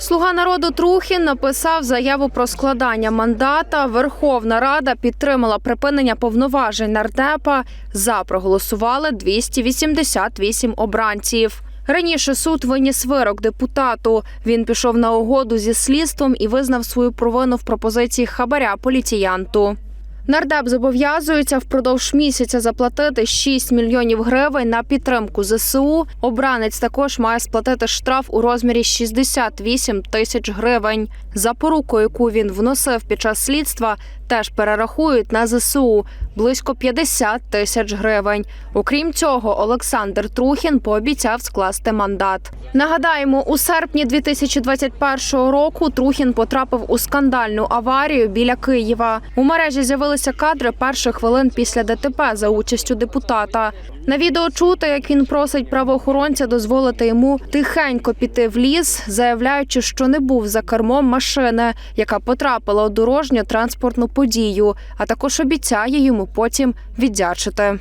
Слуга народу Трухін написав заяву про складання мандата. Верховна Рада підтримала припинення повноважень нардепа. За проголосували 288 обранців. Раніше суд виніс вирок депутату. Він пішов на угоду зі слідством і визнав свою провину в пропозиції хабаря поліціянту. Нардеп зобов'язується впродовж місяця заплатити 6 мільйонів гривень на підтримку ЗСУ. Обранець також має сплатити штраф у розмірі 68 тисяч гривень. За поруку, яку він вносив під час слідства, теж перерахують на ЗСУ близько 50 тисяч гривень. Окрім цього, Олександр Трухін пообіцяв скласти мандат. Нагадаємо, у серпні 2021 року Трухін потрапив у скандальну аварію біля Києва. У мережі з'явилися кадри перших хвилин після ДТП за участю депутата. На відео чути, як він просить правоохоронця дозволити йому тихенько піти в ліс, заявляючи, що не був за кермом машини, яка потрапила у дорожню транспортну подію, а також обіцяє йому потім віддячити.